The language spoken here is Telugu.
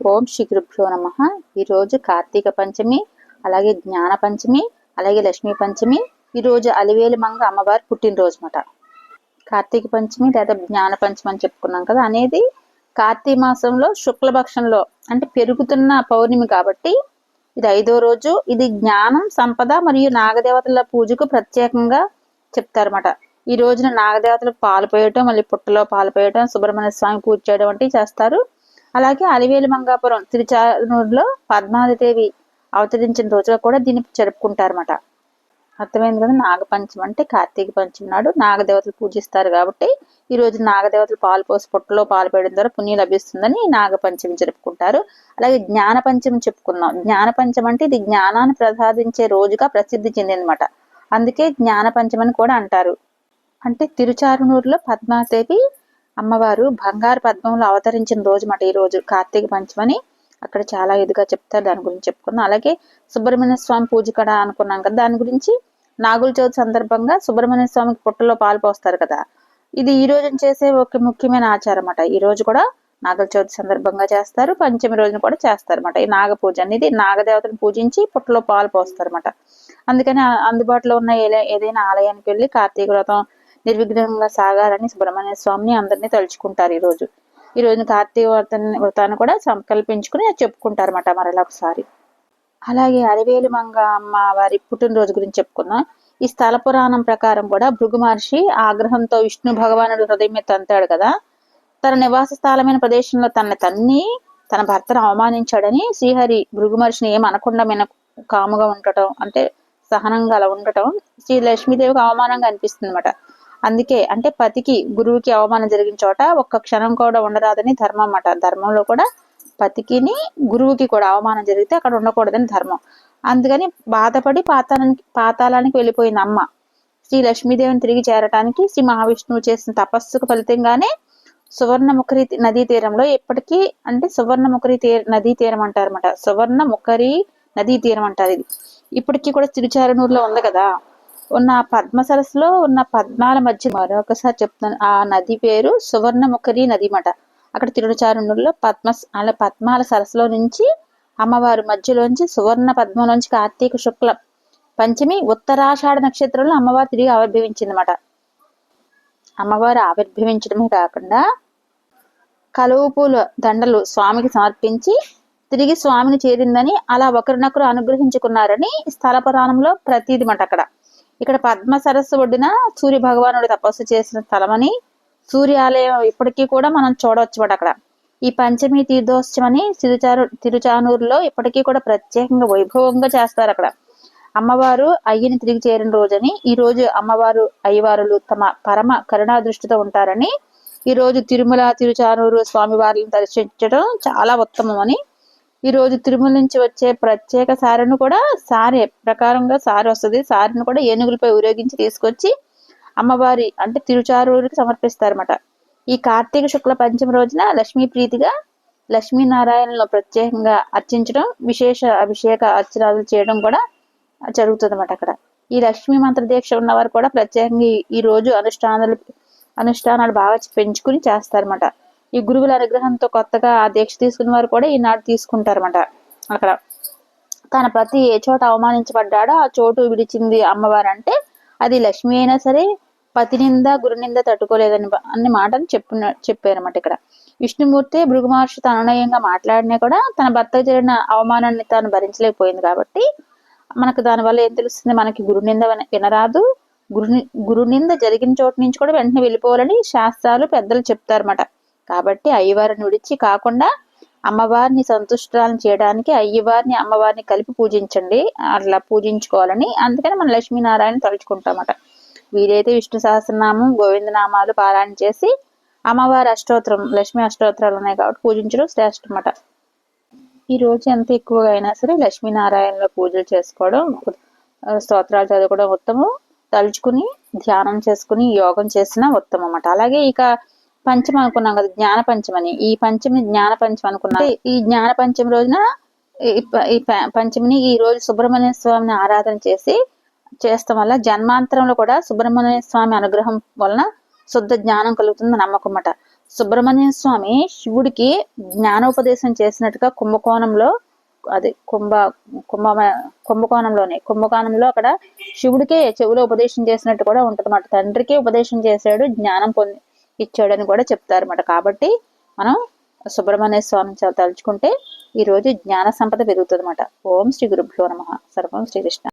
ఓం శ్రీ గురుభ్యో నమ. ఈరోజు కార్తీక పంచమి అలాగే జ్ఞాన పంచమి అలాగే లక్ష్మీ పంచమి ఈరోజు అలివేలు మంగ అమ్మవారి పుట్టినరోజు అనమాట కార్తీక పంచమి లేదా జ్ఞాన పంచమి అని చెప్పుకున్నాం కదా అనేది కార్తీక మాసంలో శుక్లపక్షంలో అంటే పెరుగుతున్న పౌర్ణమి కాబట్టి ఇది ఐదో రోజు. ఇది జ్ఞానం సంపద మరియు నాగదేవతల పూజకు ప్రత్యేకంగా చెప్తారన్నమాట. ఈ రోజున నాగదేవతలకు పాలు పోయటం మళ్ళీ పుట్టలో పాలు పోయటం సుబ్రహ్మణ్య స్వామి పూజ చేయడం వంటివి చేస్తారు. అలాగే అలివేలు మంగాపురం తిరుచానూరులో పద్మావతిదేవి అవతరించిన రోజుగా కూడా దీన్ని జరుపుకుంటారన్నమాట. అర్థమైంది కదా? నాగపంచమి అంటే కార్తీక పంచమి నాడు నాగదేవతలు పూజిస్తారు కాబట్టి ఈ రోజు నాగదేవతలు పాలు పోసి పుట్టలో పాలు పోయడం ద్వారా పుణ్యం లభిస్తుందని నాగపంచమి జరుపుకుంటారు. అలాగే జ్ఞాన పంచమి చెప్పుకున్నాం జ్ఞాన పంచమి అంటే ఇది జ్ఞానాన్ని ప్రసాదించే రోజుగా ప్రసిద్ధి చెందిందనమాట అందుకే జ్ఞాన పంచమని కూడా అంటారు. అంటే తిరుచారునూరులో పద్మాదేవి అమ్మవారు బంగారు పద్మంలో అవతరించిన రోజు మాట ఈ రోజు కార్తీక పంచమని అక్కడ చాలా ఇదిగా చెప్తారు. దాని గురించి చెప్పుకున్నాం. అలాగే సుబ్రహ్మణ్య స్వామి పూజ కడ అనుకున్నాం కదా. దాని గురించి నాగుల చవితి సందర్భంగా సుబ్రహ్మణ్య స్వామికి పుట్టలో పాలు పోస్తారు కదా. ఇది ఈ రోజు చేసే ఒక ముఖ్యమైన ఆచారం అన్నమాట. ఈ రోజు కూడా నాగుల చవితి సందర్భంగా చేస్తారు. పంచమి రోజున కూడా చేస్తారు అన్నమాట. ఈ నాగ పూజ అనేది నాగదేవతను పూజించి పుట్టలో పాలు పోస్తారు అన్నమాట. అందుకని అందుబాటులో ఉన్న ఏదైనా ఆలయానికి వెళ్ళి కార్తీక వ్రతం నిర్విఘ్నంగా సాగాలని సుబ్రహ్మణ్య స్వామిని అందరినీ తలుచుకుంటారు ఈ రోజు. ఈ రోజు కార్తీక వ్రతాన్ని వ్రతాన్ని కూడా సంకల్పించుకుని చెప్పుకుంటారు అన్నమాట మరలా ఒకసారి. అలాగే అరివేలు మంగ అమ్మ వారి పుట్టినరోజు గురించి చెప్పుకుందాం. ఈ స్థల పురాణం ప్రకారం కూడా భృగు మహర్షి ఆగ్రహంతో విష్ణు భగవానుడు హృదయం మీద తంతాడు కదా. తన నివాస స్థలమైన ప్రదేశంలో తన తన్ని తన భర్తను అవమానించాడని శ్రీహరి భృగు మహర్షిని ఏం అనకుండా మీద కాముగా ఉండటం అంటే సహనంగా అలా ఉండటం శ్రీ లక్ష్మీదేవికి అవమానంగా అనిపిస్తుంది అనమాట అందుకే అంటే పతికి గురువుకి అవమానం జరిగిన చోట ఒక్క క్షణం కూడా ఉండరాదని ధర్మం అన్నమాట ధర్మంలో కూడా పతికిని గురువుకి కూడా అవమానం జరిగితే అక్కడ ఉండకూడదని ధర్మం. అందుకని బాధపడి పాతాలానికి పాతాళానికి వెళ్ళిపోయింది అమ్మ. శ్రీ లక్ష్మీదేవిని తిరిగి చేరటానికి శ్రీ మహావిష్ణువు చేసిన తపస్సుకు ఫలితంగానే సువర్ణముఖరి నదీ తీరంలో ఇప్పటికీ అంటే సువర్ణముఖరి తీర నదీ తీరం అంటారన్నమాట. సువర్ణముఖరి నదీ తీరం అంటారు ఇది. ఇప్పటికీ కూడా తిరుచారనూరులో ఉంది కదా. ఉన్న పద్మ సరస్సులో ఉన్న పద్మాల మధ్య మరొకసారి చెప్తాను ఆ నది పేరు సువర్ణముఖరి నది మాట. అక్కడ తిరుచారుణుల్లో పద్మ అలా పద్మాల సరస్సులో నుంచి అమ్మవారు మధ్యలోంచి సువర్ణ పద్మంలోంచి కార్తీక శుక్ల పంచమి ఉత్తరాషాఢ నక్షత్రంలో అమ్మవారు తిరిగి ఆవిర్భవించిందన్నమాట అమ్మవారు ఆవిర్భవించడమే కాకుండా కలువు పూల దండలు స్వామికి సమర్పించి తిరిగి స్వామిని చేరిందని అలా ఒకరినొకరు అనుగ్రహించుకున్నారని స్థల పురాణంలో ప్రతీది మాట అక్కడ. ఇక్కడ పద్మ సరస్సు ఒడ్డున సూర్య భగవానుడు తపస్సు చేసిన స్థలమని సూర్యాలయం ఇప్పటికీ కూడా మనం చూడవచ్చు అక్కడ. ఈ పంచమి తీర్థోత్సవని తిరుచారు తిరుచానూరులో ఇప్పటికీ కూడా ప్రత్యేకంగా వైభవంగా చేస్తారు అక్కడ. అమ్మవారు అయ్యని తిరిగి చేరిన రోజని ఈ రోజు అమ్మవారు అయ్యవారులు తమ పరమ కరుణా దృష్టితో ఉంటారని ఈ రోజు తిరుమల తిరుచానూరు స్వామివారిని దర్శించడం చాలా ఉత్తమం అని ఈరోజు తిరుమల నుంచి వచ్చే ప్రత్యేక సారెను కూడా సారే. ప్రకారంగా సారి వస్తుంది. సారిని కూడా ఏనుగులపై ఊరేగించి తీసుకొచ్చి అమ్మవారి అంటే తిరుచారూరికి సమర్పిస్తారన్నమాట. ఈ కార్తీక శుక్ల పంచమి రోజున లక్ష్మీ ప్రీతిగా లక్ష్మీనారాయణలో ప్రత్యేకంగా అర్చించడం విశేష అభిషేక అర్చనాలు చేయడం కూడా జరుగుతుంది అన్నమాట అక్కడ. ఈ లక్ష్మీ మంత్ర దీక్ష ఉన్నవారు కూడా ప్రత్యేకంగా ఈ రోజు అనుష్ఠానాలు అనుష్ఠానాలు బాగా పెంచుకుని చేస్తారన్నమాట. ఈ గురువుల అనుగ్రహంతో కొత్తగా ఆ దీక్ష తీసుకున్న వారు కూడా ఈనాడు తీసుకుంటారన్నమాట అక్కడ. తన ప్రతి ఏ చోట అవమానించబడ్డాడో ఆ చోటు విడిచింది అమ్మవారు అంటే అది లక్ష్మి అయినా సరే పతి నింద గురు నింద తట్టుకోలేదని అన్ని మాటలు చెప్పిన చెప్పారన్నమాట ఇక్కడ. విష్ణుమూర్తి భృగు మహర్షి తననయంగా మాట్లాడినా కూడా తన భర్త జరిగిన అవమానాన్ని తాను భరించలేకపోయింది కాబట్టి మనకు దానివల్ల ఏం తెలుస్తుంది? మనకి గురు నింద వినరాదు. గురు గురు నింద జరిగిన చోటు నుంచి కూడా వెంటనే వెళ్ళిపోవాలని శాస్త్రాలు పెద్దలు చెప్తారన్నమాట. కాబట్టి అయ్యవారిని విడిచి కాకుండా అమ్మవారిని సంతుష్టాలను చేయడానికి అయ్యవారిని అమ్మవారిని కలిపి పూజించండి. అట్లా పూజించుకోవాలని అందుకని మనం లక్ష్మీనారాయణ తలుచుకుంటామట. వీరైతే విష్ణు సహస్రనామం గోవిందనామాలు పారాయణ చేసి అమ్మవారి అష్టోత్తరం లక్ష్మీ అష్టోత్తరాలు ఉన్నాయి కాబట్టి పూజించడం శ్రేష్టమట. ఈ రోజు ఎంత ఎక్కువగా అయినా సరే లక్ష్మీనారాయణలో పూజలు చేసుకోవడం స్తోత్రాలు చదువుకోవడం ఉత్తమం. తలుచుకుని ధ్యానం చేసుకుని యోగం చేసిన ఉత్తమం అన్నమాట అలాగే ఇక పంచం అనుకున్నాం కదా జ్ఞాన పంచమని ఈ పంచమిని జ్ఞాన పంచమి అనుకున్నాం ఈ జ్ఞాన పంచమి రోజున ఈ పంచమిని ఈ రోజు సుబ్రహ్మణ్య స్వామిని ఆరాధన చేసి చేస్తాం వల్ల జన్మాంతరంలో కూడా సుబ్రహ్మణ్య స్వామి అనుగ్రహం వలన శుద్ధ జ్ఞానం కలుగుతుంది నమ్మకం అన్నమాట. సుబ్రహ్మణ్య స్వామి శివుడికి జ్ఞానోపదేశం చేసినట్టుగా కుంభకోణంలో అది కుంభ కుంభ కుంభకోణంలోనే కుంభకోణంలో అక్కడ శివుడికే చెవులో ఉపదేశం చేసినట్టు కూడా ఉంటుంది తండ్రికి ఉపదేశం చేశాడు జ్ఞానం పొంది ఇచ్చాడని కూడా చెప్తారన్నమాట. కాబట్టి మనం సుబ్రహ్మణ్య స్వామిని తలుచుకుంటే ఈ రోజు జ్ఞాన సంపద పెరుగుతుంది అనమాట ఓం శ్రీ గురుభ్యో నమ. సర్వం శ్రీకృష్ణ